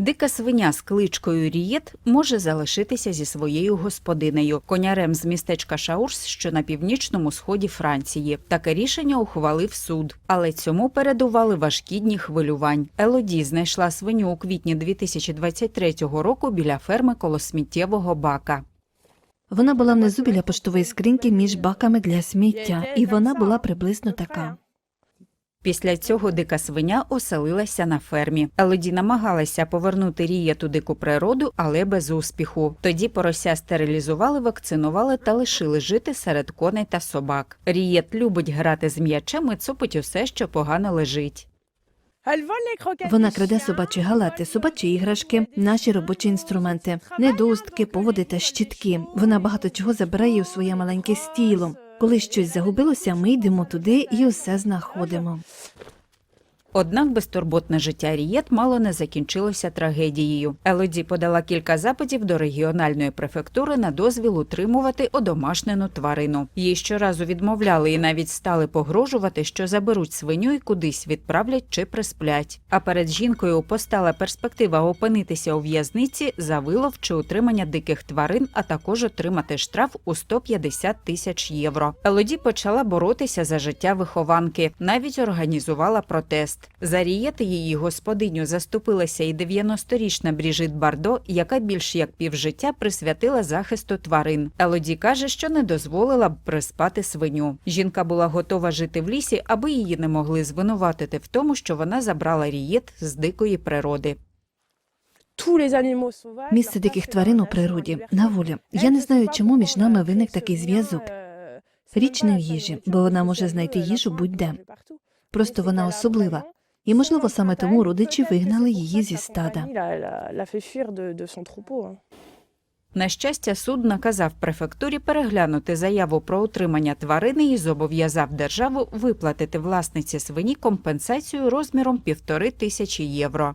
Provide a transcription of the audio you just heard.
Дика свиня з кличкою Рієт може залишитися зі своєю господинею, конярем з містечка Шаурс, що на північному сході Франції. Таке рішення ухвалив суд, але цьому передували важкі дні хвилювань. Елоді знайшла свиню у квітні 2023 року біля ферми коло сміттєвого бака. Вона була внизу біля поштової скриньки між баками для сміття, і вона була приблизно така. Після цього дика свиня оселилася на фермі. Елоді намагалася повернути Рієт у дику природу, але без успіху. Тоді порося стерилізували, вакцинували та лишили жити серед коней та собак. Рієт любить грати з м'ячем і цупить усе, що погано лежить. Вона краде собачі галети, собачі іграшки, наші робочі інструменти, недоустки, поводи та щітки. Вона багато чого забирає у своє маленьке стіло. Коли щось загубилося, ми йдемо туди і усе знаходимо. Однак безтурботне життя Рієт мало не закінчилося трагедією. Елоді подала кілька запитів до регіональної префектури на дозвіл утримувати одомашнену тварину. Їй щоразу відмовляли і навіть стали погрожувати, що заберуть свиню і кудись відправлять чи присплять. А перед жінкою постала перспектива опинитися у в'язниці за вилов чи утримання диких тварин, а також отримати штраф у 150 тисяч євро. Елоді почала боротися за життя вихованки, навіть організувала протест. За Рієт її господиню заступилася і 90-річна Бріжит Бардо, яка більш як півжиття присвятила захисту тварин. Елоді каже, що не дозволила б приспати свиню. Жінка була готова жити в лісі, аби її не могли звинуватити в тому, що вона забрала Рієт з дикої природи. Місце диких тварин у природі на волі. Я не знаю, чому між нами виник такий зв'язок. Річ не в їжі, бо вона може знайти їжу будь-де. Просто вона особлива. І, можливо, саме тому родичі вигнали її зі стада. На щастя, суд наказав префектурі переглянути заяву про утримання тварини і зобов'язав державу виплатити власниці свині компенсацію розміром півтори тисячі євро.